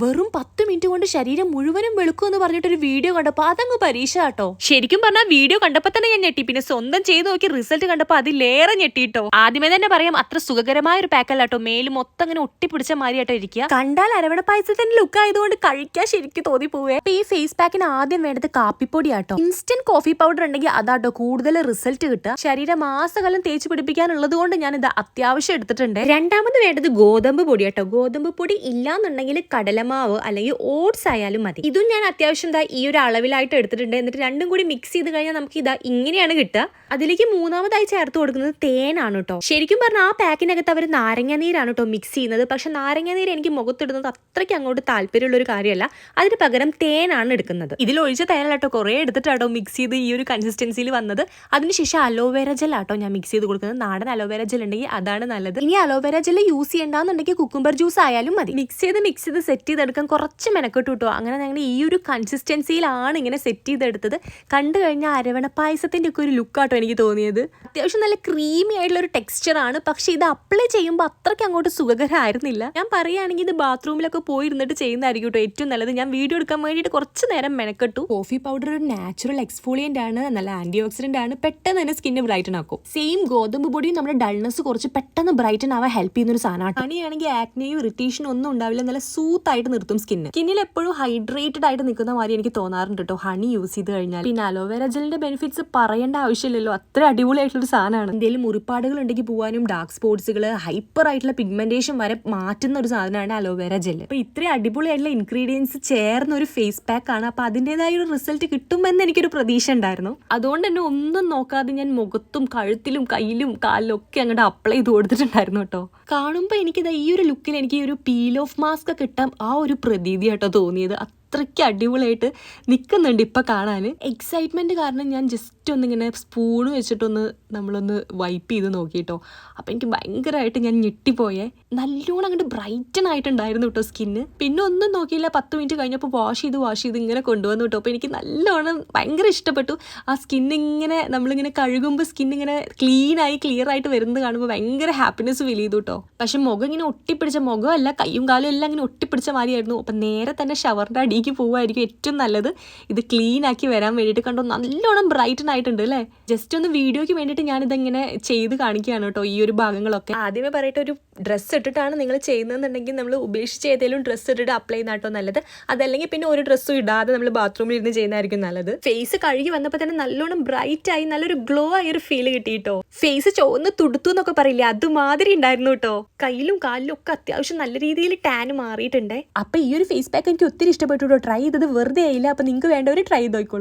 വെറും പത്ത് മിനിറ്റ് കൊണ്ട് ശരീരം മുഴുവനും വെളുക്കും എന്ന് പറഞ്ഞിട്ടൊരു വീഡിയോ കണ്ടപ്പോ അതങ്ങ് പരീക്ഷ കേട്ടോ ശരിക്കും പറഞ്ഞാൽ വീഡിയോ കണ്ടപ്പോ തന്നെ ഞാൻ ഞെട്ടി. പിന്നെ സ്വന്തം ചെയ്ത് നോക്കി റിസൾട്ട് കണ്ടപ്പോ അതിലേറെ ഞെട്ടിട്ടോ. ആദ്യമേ തന്നെ പറയാം അത്ര സുഖകരമായ ഒരു പാക്കല്ല കേട്ടോ മേൽ മൊത്തം അങ്ങനെ ഒട്ടിപ്പിടിച്ച മാതിരിയാട്ടോ ഇരിക്കുക കണ്ടാൽ അരവണ പായസത്തിന്റെ ലുക്ക് ആയതുകൊണ്ട് കഴിക്കാൻ ശരിക്കും തോന്നി പോവേ ഈ ഫേസ് പാക്കിന് ആദ്യം വേണ്ടത് കാപ്പിപ്പൊടി ആട്ടോ ഇൻസ്റ്റന്റ് കോഫി പൗഡർ ഉണ്ടെങ്കിൽ അതാട്ടോ കൂടുതൽ റിസൾട്ട് കിട്ടുക. ശരീരം മാസകാലം തേച്ച് പിടിപ്പിക്കാനുള്ളത് കൊണ്ട് ഞാൻ ഇത് അത്യാവശ്യം എടുത്തിട്ടുണ്ട്. രണ്ടാമത് വേണ്ടത് ഗോതമ്പ് പൊടി ആട്ടോ ഗോതമ്പ് പൊടി ഇല്ലാന്നുണ്ടെങ്കിൽ കടലമാവ് അല്ലെങ്കിൽ ഓട്സ് ആയാലും മതി. ഇതും ഞാൻ അത്യാവശ്യം ഇതാ ഈ ഒരു അളവിലായിട്ട് എടുത്തിട്ടുണ്ട്. എന്നിട്ട് രണ്ടും കൂടി മിക്സ് ചെയ്ത് കഴിഞ്ഞാൽ നമുക്ക് ഇതാ ഇങ്ങനെയാണ് കിട്ടുക. അതിലേക്ക് മൂന്നാമതായി ചേർത്ത് കൊടുക്കുന്നത് തേനാണ് കേട്ടോ ശരിക്കും പറഞ്ഞാൽ ആ പാക്കിനകത്ത് അവർ നാരങ്ങ നീരാണ് കേട്ടോ മിക്സ് ചെയ്യുന്നത്. പക്ഷെ നാരങ്ങ നീര് എനിക്ക് മുഖത്തിടുന്നത് അത്രയ്ക്ക് അങ്ങോട്ട് താല്പര്യമുള്ള ഒരു കാര്യമല്ല. അതിന് പകരം തേനാണ് എടുക്കുന്നത്. ഇതിൽ ഒഴിച്ച തേനല്ല കേട്ടോ കുറേ എടുത്തിട്ടാട്ടോ മിക്സ് ചെയ്ത് ഈ ഒരു കൺസിസ്റ്റൻസിയിൽ വന്നത്. അതിനുശേഷം അലോവേര ജെൽ ആട്ടോ ഞാൻ മിക്സ് ചെയ്ത് കൊടുക്കുന്നത്. നാടൻ അലോവേര ജെൽ ഉണ്ടെങ്കിൽ അതാണ് നല്ലത്. ഇനി അലോവേര ജെൽ യൂസ് ചെയ്യണ്ടെന്നുണ്ടെങ്കിൽ കുക്കുംബർ ജ്യൂസ് ആയാലും മതി. മിക്സ് ചെയ്ത് മിക്സ് ചെയ്ത് സെറ്റ് ചെയ്തെടുക്കാൻ കുറച്ച് മെനക്കെട്ട് കിട്ടുമോ അങ്ങനെ ഞങ്ങൾ ഈ ഒരു കൺസിസ്റ്റൻസിയിലാണ് ഇങ്ങനെ സെറ്റ് ചെയ്തെടുത്തത്. കണ്ടു കഴിഞ്ഞാൽ അരവണ പായസത്തിന്റെ ഒക്കെ ഒരു ലുക്കാട്ടോ എനിക്ക് തോന്നിയത്. അത്യാവശ്യം നല്ല ക്രീമി ആയിട്ടുള്ള ഒരു ടെക്സ്ചർ പക്ഷേ ഇത് അപ്ലൈ ചെയ്യുമ്പോൾ അത്രയ്ക്ക് അങ്ങോട്ട് സുഖകരമായിരുന്നില്ല ഞാൻ പറയുകയാണെങ്കിൽ ഇത് ബാത്റൂമിലൊക്കെ പോയിരുന്നിട്ട് ചെയ്യുന്നതായിരിക്കും കേട്ടോ ഏറ്റവും നല്ലത്. ഞാൻ വീഡിയോ എടുക്കാൻ വേണ്ടിയിട്ട് കുറച്ച് നേരം മെനക്കെട്ടു. കോഫി പൗഡർ ഒരു നാച്ചുറൽ എക്സ്ഫോളിയന്റ് ആണ്. നല്ല ആന്റി ഓക്സിഡന്റ് ആണ്. പെട്ടെന്ന് തന്നെ സ്കിന്ന് ബ്രൈറ്റൺ ആക്കും. സെയിം ഗോതമ്പ് പൊടിയും നമ്മുടെ ഡൾനെസ് കുറച്ച് പെട്ടെന്ന് ബ്രൈറ്റൺ ആവാൻ ഹെൽപ്പ് ചെയ്യുന്ന ഒരു സാധനമാണ് പണിയാണെങ്കിൽ ആക്നെയും ഇറിറ്റേഷനും ഒന്നും ഉണ്ടാവില്ല. നല്ല സൂത്ത് ആയിട്ട് നിർത്തും സ്കിന്ന്. സ്കിന്നിൽ എപ്പോഴും ഹൈഡ്രേറ്റഡ് ആയിട്ട് നിൽക്കുന്ന മാതിരി എനിക്ക് തോന്നാറുണ്ട് കേട്ടോ. ഹണി യൂസ് ചെയ്ത് കഴിഞ്ഞാൽ. പിന്നെ അലോവേര ജെല്ലിന്റെ ബെനിഫിറ്റ്സ് പറയേണ്ട ആവശ്യമില്ലല്ലോ. അത്ര അടിപൊളിയായിട്ടുള്ള ഒരു സാധനമാണ്. എന്തെങ്കിലും മുറിപ്പാടുകൾ ഉണ്ടെങ്കിൽ പോകാനും ഡാർക്ക് സ്പോട്സുകൾ ഹൈപ്പർ ആയിട്ടുള്ള പിഗ്മെന്റേഷൻ വരെ മാറ്റുന്ന ഒരു സാധനമാണ് അലോവേര ജെല്ല് അപ്പൊ ഇത്രയും അടിപൊളിയായിട്ടുള്ള ഇൻഗ്രീഡിയൻസ് ചേർന്ന ഒരു ഫേസ് പാക്ക് ആണ്. അപ്പൊ അതിന്റെതായ ഒരു റിസൾട്ട് കിട്ടുമെന്ന് എനിക്കൊരു പ്രതീക്ഷ ഉണ്ടായിരുന്നു. അതുകൊണ്ട് തന്നെ ഒന്നും നോക്കാതെ ഞാൻ മുഖത്തും കഴുത്തിലും കയ്യിലും കാലിലും ഒക്കെ അങ്ങോട്ട് അപ്ലൈ ചെയ്ത് കൊടുത്തിട്ടുണ്ടായിരുന്നു കേട്ടോ. കാണുമ്പോൾ എനിക്കിത് ഈ ഒരു ലുക്കിൽ എനിക്ക് ഈ ഒരു പീൽ ഓഫ് മാസ്ക് കിട്ടാം ആ ഒരു പ്രതീതി കേട്ടോ തോന്നിയത്. അത്രയ്ക്ക് അടിപൊളിയായിട്ട് നിൽക്കുന്നുണ്ട് ഇപ്പം കാണാൻ. എക്സൈറ്റ്മെന്റ് കാരണം ഞാൻ ജസ്റ്റ് ഒന്നിങ്ങനെ സ്പൂൺ വെച്ചിട്ടൊന്ന് നമ്മളൊന്ന് വൈപ്പ് ചെയ്ത് നോക്കിയിട്ടോ അപ്പോൾ എനിക്ക് ഭയങ്കരമായിട്ട് ഞാൻ ഞെട്ടിപ്പോയേ. നല്ലോണം അങ്ങോട്ട് ബ്രൈറ്റൺ ആയിട്ടുണ്ടായിരുന്നു കേട്ടോ സ്കിന്ന് പിന്നെ ഒന്നും നോക്കിയില്ല. പത്ത് മിനിറ്റ് കഴിഞ്ഞപ്പോൾ വാഷ് ചെയ്ത് വാഷ് ചെയ്ത് ഇങ്ങനെ കൊണ്ടുവന്നു കേട്ടോ അപ്പോൾ എനിക്ക് നല്ലോണം ഭയങ്കര ഇഷ്ടപ്പെട്ടു. ആ സ്കിൻ ഇങ്ങനെ നമ്മളിങ്ങനെ കഴുകുമ്പോൾ സ്കിൻ ഇങ്ങനെ ക്ലീൻ ആയി ക്ലിയർ ആയിട്ട് വരുന്നത് കാണുമ്പോൾ ഭയങ്കര ഹാപ്പിനെസ് ഫീൽ ചെയ്തു കേട്ടോ പക്ഷെ മുഖം ഇങ്ങനെ ഒട്ടിപ്പിടിച്ച മുഖമല്ല കയ്യും കാലും എല്ലാം ഇങ്ങനെ ഒട്ടിപ്പിടിച്ച മാതിരിയായിരുന്നു. അപ്പം നേരെ തന്നെ ഷവറിന്റെ അടിയിലേക്ക് പോവുമായിരിക്കും ഏറ്റവും നല്ലത്. ഇത് ക്ലീൻ ആക്കി വരാൻ വേണ്ടിയിട്ട് കണ്ടോ? നല്ലോണം ബ്രൈറ്റൻ ആയിട്ടുണ്ട് അല്ലേ? ജസ്റ്റ് ഒന്ന് വീഡിയോയ്ക്ക് വേണ്ടിയിട്ട് ഞാനിതിങ്ങനെ ചെയ്ത് കാണിക്കുകയാണ് കേട്ടോ ഈ ഒരു ഭാഗങ്ങളൊക്കെ. ആദ്യമേ പറയട്ടെ ഒരു ഡ്രസ്സ് ഇട്ടിട്ടാണ് നിങ്ങൾ ചെയ്യുന്നതെന്നുണ്ടെങ്കിൽ നമ്മൾ ഉപേക്ഷിച്ച് ഏതെങ്കിലും ഡ്രസ്സ് ഇട്ടിട്ട് അപ്ലൈ ചെയ്യുന്നതാട്ടോ നല്ലത്. അതല്ലെങ്കിൽ പിന്നെ ഒരു ഡ്രസ്സും ഇടാതെ നമ്മൾ ബാത്റൂമിൽ ഇരുന്ന് ചെയ്യുന്നതായിരിക്കും നല്ലത്. ഫേസ് കഴുകി വന്നപ്പോൾ തന്നെ നല്ലോണം ബ്രൈറ്റ് ആയി നല്ലൊരു ഗ്ലോ ആയി ഒരു ഫീൽ കിട്ടിയിട്ടോ. ഫേസ് ചുവന്ന് തുടുത്തു എന്നൊക്കെ പറയില്ലേ? അതുമാതിരി ഉണ്ടായിരുന്നു കേട്ടോ. കയ്യിലും കാലിലും ഒക്കെ അത്യാവശ്യം നല്ല രീതിയിൽ ടാൻ മാറിയിട്ടുണ്ട്. അപ്പൊ ഈ ഒരു ഫേസ് പാക്ക് എനിക്ക് ഒത്തിരി ഇഷ്ടപ്പെട്ടു കേട്ടോ. ട്രൈ ചെയ്തത് വെറുതെ ആയില്ല. അപ്പൊ നിങ്ങൾക്ക് വേണ്ടവർ ട്രൈ ചെയ്ത് നോക്കിക്കോളൂ.